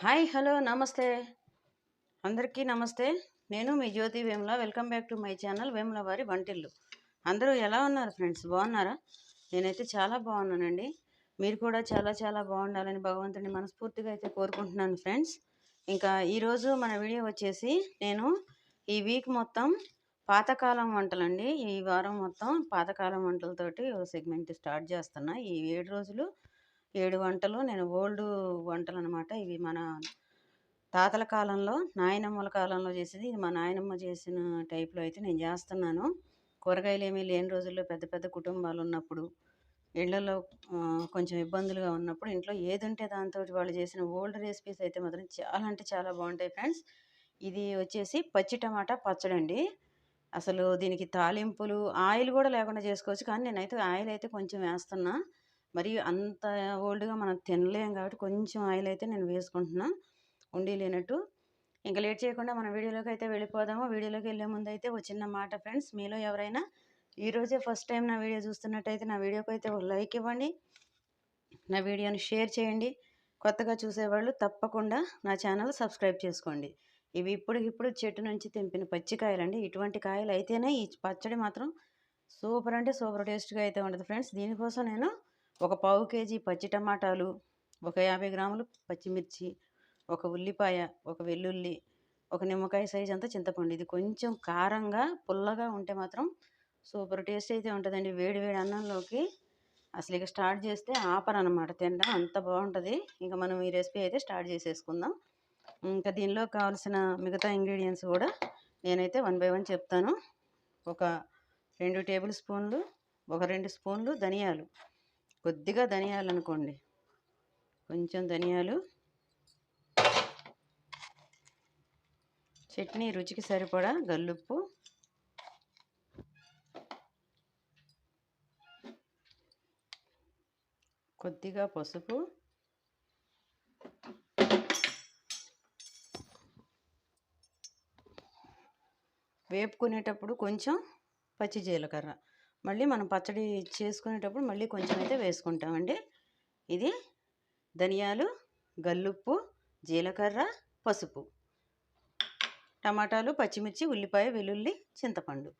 Hi hello నమస్తే. అందరికీ నమస్తే. నేను మీ Jyothi Vemula. Welcome back to my channel Vemula వారి వంటిల్లు. అందరూ ఎలా ఉన్నారు ఫ్రెండ్స్? బాగున్నారా? నేనైతే చాలా బాగున్నానండి. మీరు కూడా చాలా చాలా బాగుండాలని భగవంతుని మనస్ఫూర్తిగా అయితే కోరుకుంటున్నాను ఫ్రెండ్స్. ఇంకా ఈరోజు మన వీడియో వచ్చేసి నేను ఈ వీక్ మొత్తం పాతకాలం వంటలండి. ఈ వారం మొత్తం పాతకాలం వంటలతోటి సెగ్మెంట్ స్టార్ట్ చేస్తున్నా. ఈ ఏడు రోజులు ఏడు వంటలు నేను ఓల్డ్ వంటలు అనమాట ఇవి మన తాతల కాలంలో నాయనమ్మల కాలంలో చేసేది. ఇది మా నాయనమ్మ చేసిన టైప్లో అయితే నేను చేస్తున్నాను. కూరగాయలు ఏమీ లేని రోజుల్లో పెద్ద పెద్ద కుటుంబాలు ఉన్నప్పుడు ఇళ్ళలో కొంచెం ఇబ్బందులుగా ఉన్నప్పుడు ఇంట్లో ఏది ఉంటే దాంతో వాళ్ళు చేసిన ఓల్డ్ రెసిపీస్ అయితే మాత్రం చాలా అంటే చాలా బాగుంటాయి ఫ్రెండ్స్. ఇది వచ్చేసి పచ్చి టమాటా పచ్చడండి. అసలు దీనికి తాలింపులు ఆయిల్ కూడా లేకుండా చేసుకోవచ్చు. కానీ నేనైతే ఆయిల్ అయితే కొంచెం వేస్తున్నా. మరి అంత ఓల్డ్గా మనం తినలేం కాబట్టి కొంచెం ఆయిల్ అయితే నేను వేసుకుంటున్నా ఉండి లేనట్టు. ఇంకా లేట్ చేయకుండా మన వీడియోలోకి అయితే వెళ్ళిపోదాము. వీడియోలోకి వెళ్ళే ముందు అయితే ఒక చిన్న మాట ఫ్రెండ్స్. మీలో ఎవరైనా ఈరోజే ఫస్ట్ టైం నా వీడియో చూస్తున్నట్టయితే నా వీడియోకి అయితే ఒక లైక్ ఇవ్వండి. నా వీడియోని షేర్ చేయండి. కొత్తగా చూసేవాళ్ళు తప్పకుండా నా ఛానల్ సబ్స్క్రైబ్ చేసుకోండి. ఇవి ఇప్పుడు ఇప్పుడు చెట్టు నుంచి తెంపిన పచ్చికాయలండి. ఇటువంటి కాయలు అయితేనే ఈ పచ్చడి మాత్రం సూపర్ అంటే సూపర్ టేస్ట్గా అయితే ఉంటుంది ఫ్రెండ్స్. దీనికోసం నేను ఒక పావు కేజీ పచ్చి టమాటాలు ఒక యాభై గ్రాములు పచ్చిమిర్చి ఒక ఉల్లిపాయ ఒక వెల్లుల్లి ఒక నిమ్మకాయ సైజ్ అంతా చింతపండు. ఇది కొంచెం కారంగా పుల్లగా ఉంటే మాత్రం సూపర్. టేస్ట్ అయితే ఉంటుందండి. వేడి వేడి అన్నంలోకి అసలు ఇక స్టార్ట్ చేస్తే ఆపరనమాట తినడం అంత బాగుంటుంది. ఇంకా మనం ఈ రెసిపీ అయితే స్టార్ట్ చేసేసుకుందాం. ఇంకా దీనిలో కావాల్సిన మిగతా ఇంగ్రీడియంట్స్ కూడా నేనైతే వన్ బై వన్ చెప్తాను. ఒక రెండు టేబుల్ స్పూన్లు ఒక రెండు స్పూన్లు ధనియాలు. కొద్దిగా ధనియాలు అనుకోండి కొంచెం ధనియాలు. చట్నీ రుచికి సరిపడా గల్లుప్పు. కొద్దిగా పసుపు. వేపుకునేటప్పుడు కొంచెం పచ్చి జీలకర్ర. మళ్ళీ మనం పచ్చడి చేసుకునేటప్పుడు మళ్ళీ కొంచెం అయితే వేసుకుంటామండి. ఇది ధనియాలు గల్లుప్పు జీలకర్ర పసుపు. టమాటాలు పచ్చిమిర్చి ఉల్లిపాయ వెల్లుల్లి చింతపండు.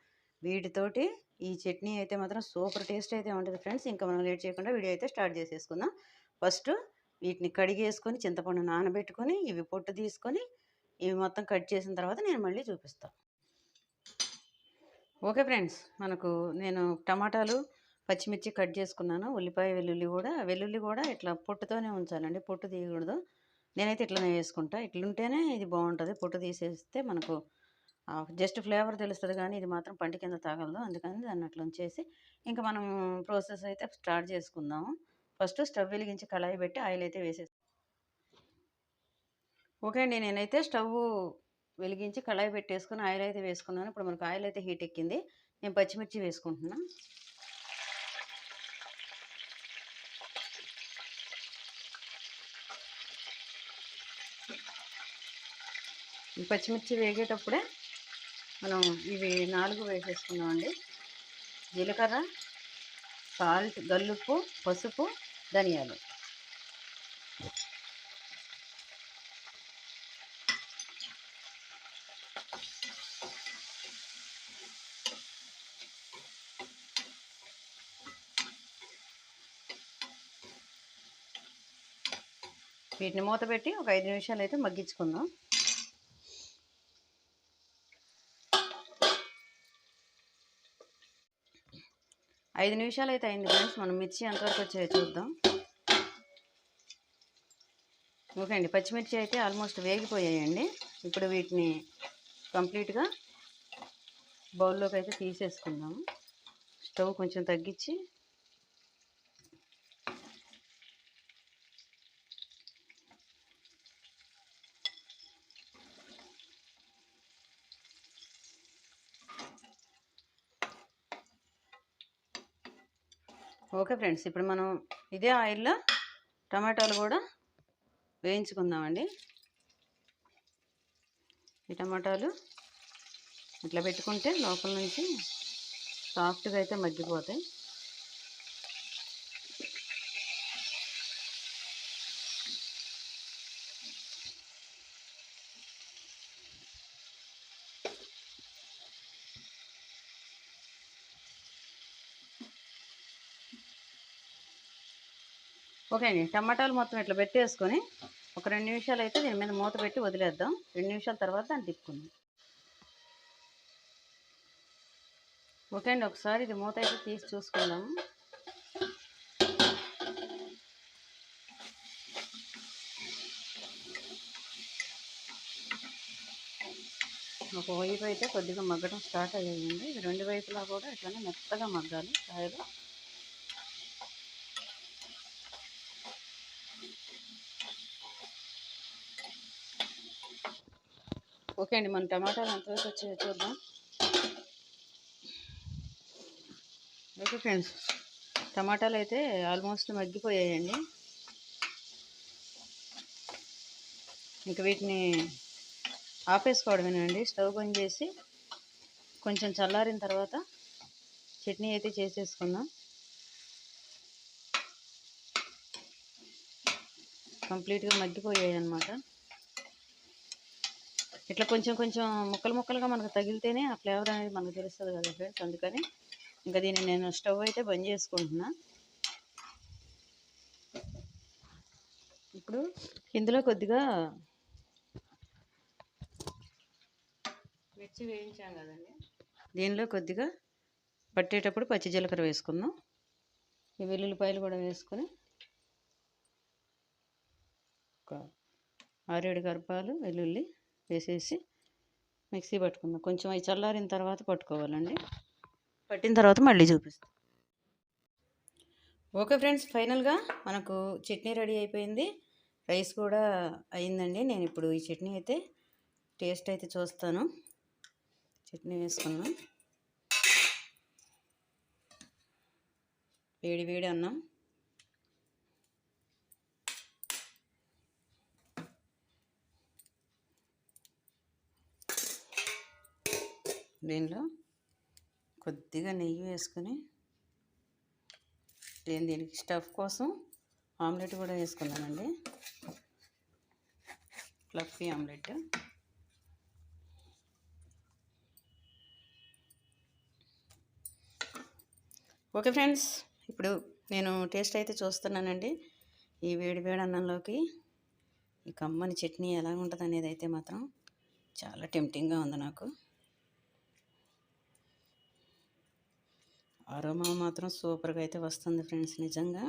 వీటితోటి ఈ చట్నీ అయితే మాత్రం సూపర్ టేస్ట్ అయితే ఉంటుంది ఫ్రెండ్స్. ఇంకా మనం లేట్ చేయకుండా వీడియో అయితే స్టార్ట్ చేసేసుకుందాం. ఫస్ట్ వీటిని కడిగేసుకొని చింతపండు నానబెట్టుకొని ఇవి పొట్టు తీసుకొని ఇవి మొత్తం కట్ చేసిన తర్వాత నేను మళ్ళీ చూపిస్తాను ఓకే ఫ్రెండ్స్ మనకు నేను టమాటాలు పచ్చిమిర్చి కట్ చేసుకున్నాను. ఉల్లిపాయ వెల్లుల్లి కూడా వెల్లుల్లి కూడా ఇట్లా పొట్టుతోనే ఉంచాలండి. పొట్టు తీయకూడదు. నేనైతే ఇట్లనే వేసుకుంటా. ఇట్లుంటేనే ఇది బాగుంటుంది. పొట్టు తీసేస్తే మనకు జస్ట్ ఫ్లేవర్ తెలుస్తుంది కానీ ఇది మాత్రం పంటి కింద తాగలదు. అందుకని దాన్ని అట్లా ఉంచేసి ఇంకా మనం ప్రాసెస్ అయితే స్టార్ట్ చేసుకుందాము. ఫస్ట్ స్టవ్ వెలిగించి కళాయి పెట్టి ఆయిల్ అయితే వేసేసి ఓకే అండి నేనైతే స్టవ్ వెలిగించి కళాయి పెట్టేసుకుని ఆయిల్ అయితే వేసుకున్నాను. ఇప్పుడు మనకు ఆయిల్ అయితే హీట్ ఎక్కింది. నేను పచ్చిమిర్చి వేసుకుంటున్నా. పచ్చిమిర్చి వేగేటప్పుడే మనం ఇవి నాలుగు వేసేసుకున్నామండి జీలకర్ర సాల్ట్ గల్లుప్పు పసుపు ధనియాలు. వీటిని మూత పెట్టి ఒక ఐదు నిమిషాలు అయితే మగ్గించుకుందాం. ఐదు నిమిషాలు అయితే అయింది ఫ్రెండ్స్. మనం మిర్చి ఎంతవరకు వచ్చాయో చూద్దాం. ఓకే అండి పచ్చిమిర్చి అయితే ఆల్మోస్ట్ వేగిపోయాయండి. ఇప్పుడు వీటిని కంప్లీట్గా బౌల్లోకి అయితే తీసేసుకుందాము స్టవ్ కొంచెం తగ్గించి ఓకే ఫ్రెండ్స్ ఇప్పుడు మనం ఇదే ఆయిల్లో టమాటాలు కూడా వేయించుకుందామండి. ఈ టమాటాలు ఇట్లా పెట్టుకుంటే లోపల నుంచి సాఫ్ట్గా అయితే మగ్గిపోతాయి. ఓకే అండి. టమాటాలు మొత్తం ఇట్లా పెట్టేసుకొని ఒక రెండు నిమిషాలు అయితే దీని మీద మూత పెట్టి వదిలేద్దాం. రెండు నిమిషాల తర్వాత దాన్ని తిప్పుకుందాం. ఓకే అండి. ఒకసారి ఇది మూత అయితే తీసి చూసుకుందాము ఒక వైపు అయితే కొద్దిగా మగ్గడం స్టార్ట్ అయ్యింది. ఇది రెండు వైపులా కూడా ఇట్లానే మెత్తగా మగ్గాలి. కాయలు ఓకే అండి మన టమాటాలు అంతవరకు వచ్చి చూద్దాం. ఓకే ఫ్రెండ్స్ టమాటాలు అయితే ఆల్మోస్ట్ మగ్గిపోయాయండి. ఇంక వీటిని ఆపేసుకోవడమేనండి స్టవ్ బంద్ చేసి కొంచెం చల్లారిన తర్వాత చట్నీ అయితే చేసేసుకుందాం. కంప్లీట్గా మగ్గిపోయాయి అన్నమాట ఇట్లా కొంచెం కొంచెం ముక్కలు ముక్కలుగా మనకు తగిలితేనే ఆ ఫ్లేవర్ అనేది మనకు తెలుస్తుంది కదా ఫ్రెండ్స్. అందుకని ఇంకా దీన్ని నేను స్టవ్ అయితే బంద్ చేసుకుంటున్నా. ఇప్పుడు ఇందులో కొద్దిగా మిర్చి వేయించాం కదండి. దీనిలో కొద్దిగా పట్టేటప్పుడు పచ్చి జీలకర్ర వేసుకుందాం. ఈ వెల్లుల్లిపాయలు కూడా వేసుకొని ఒక ఆరేడు గర్భాలు వెల్లుల్లి వేసేసి మిక్సీ పట్టుకుందాం. కొంచెం అవి చల్లారిన తర్వాత పట్టుకోవాలండి. పట్టిన తర్వాత మళ్ళీ చూపిస్తాం. ఓకే ఫ్రెండ్స్ ఫైనల్గా మనకు చట్నీ రెడీ అయిపోయింది. రైస్ కూడా అయిందండి. నేను ఇప్పుడు ఈ చట్నీ అయితే టేస్ట్ అయితే చూస్తాను. చట్నీ వేసుకున్నాం వేడి వేడి అన్నం. దీనిలో కొద్దిగా నెయ్యి వేసుకొని నేను దీనికి స్టఫ్ కోసం ఆమ్లెట్ కూడా వేసుకున్నానండి. Fluffy omelette. ఓకే ఫ్రెండ్స్ ఇప్పుడు నేను టేస్ట్ అయితే చూస్తున్నానండి. ఈ వేడి వేడి అన్నంలోకి ఈ కమ్మని చట్నీ ఎలా ఉంటుంది అనేది అయితే మాత్రం చాలా టెంప్టింగ్గా ఉంది నాకు. అరోమా మాత్రం సూపర్గా అయితే వస్తుంది ఫ్రెండ్స్ నిజంగా.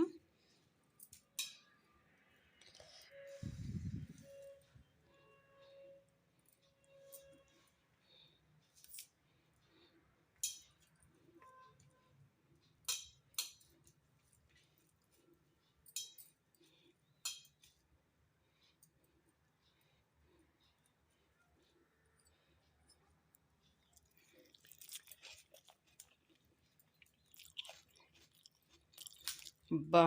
బా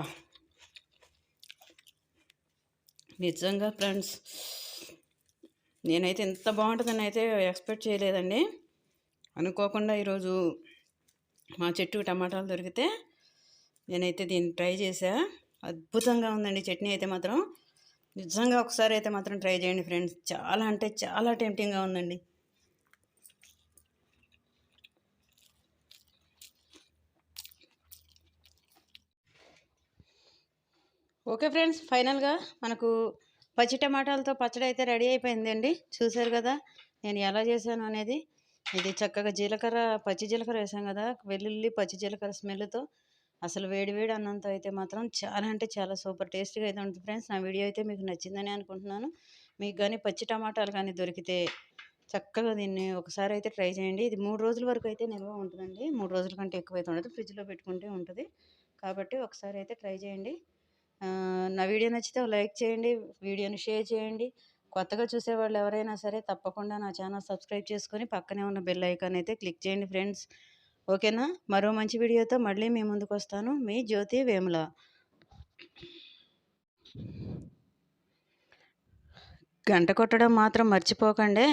నిజంగా ఫ్రెండ్స్ నేనైతే ఎంత బాగుంటుందని అయితే ఎక్స్పెక్ట్ చేయలేదండి. అనుకోకుండా ఈరోజు మా చెట్టు టమాటాలు దొరికితే నేనైతే దీన్ని ట్రై చేసా అద్భుతంగా ఉందండి చట్నీ అయితే మాత్రం. నిజంగా ఒకసారి అయితే మాత్రం ట్రై చేయండి ఫ్రెండ్స్. చాలా అంటే చాలా టెంప్టింగ్గా ఉందండి. ఓకే ఫ్రెండ్స్ ఫైనల్గా మనకు పచ్చి టమాటాలతో పచ్చడి అయితే రెడీ అయిపోయిందండి. చూసారు కదా నేను ఎలా చేశాను అనేది. ఇది చక్కగా జీలకర్ర పచ్చి జీలకర్ర వేసాం కదా వెల్లుల్లి పచ్చి జీలకర్ర స్మెల్తో అసలు వేడి వేడి అన్నంతో అయితే మాత్రం చాలా అంటే చాలా సూపర్ టేస్ట్గా అయితే ఉంటుంది ఫ్రెండ్స్. నా వీడియో అయితే మీకు నచ్చిందని అనుకుంటున్నాను. మీకు కానీ పచ్చి టమాటాలు కానీ దొరికితే చక్కగా దీన్ని ఒకసారి అయితే ట్రై చేయండి. ఇది మూడు రోజుల వరకు అయితే నిల్వ ఉంటుందండి. మూడు రోజుల కంటే ఎక్కువ అయితే ఉండదు. ఫ్రిడ్జ్లో పెట్టుకుంటే ఉంటుంది. కాబట్టి ఒకసారి అయితే ట్రై చేయండి. నా వీడియో నచ్చితే లైక్ చేయండి వీడియోని షేర్ చేయండి. కొత్తగా చూసేవాళ్ళు ఎవరైనా సరే తప్పకుండా నా ఛానల్ సబ్స్క్రైబ్ చేసుకొని పక్కనే ఉన్న బెల్ ఐకాన్ అయితే క్లిక్ చేయండి ఫ్రెండ్స్. ఓకేనా? మరో మంచి వీడియోతో మళ్ళీ మీ ముందుకు వస్తాను. మీ జ్యోతి వేముల. గంట కొట్టడం మాత్రం మర్చిపోకండి.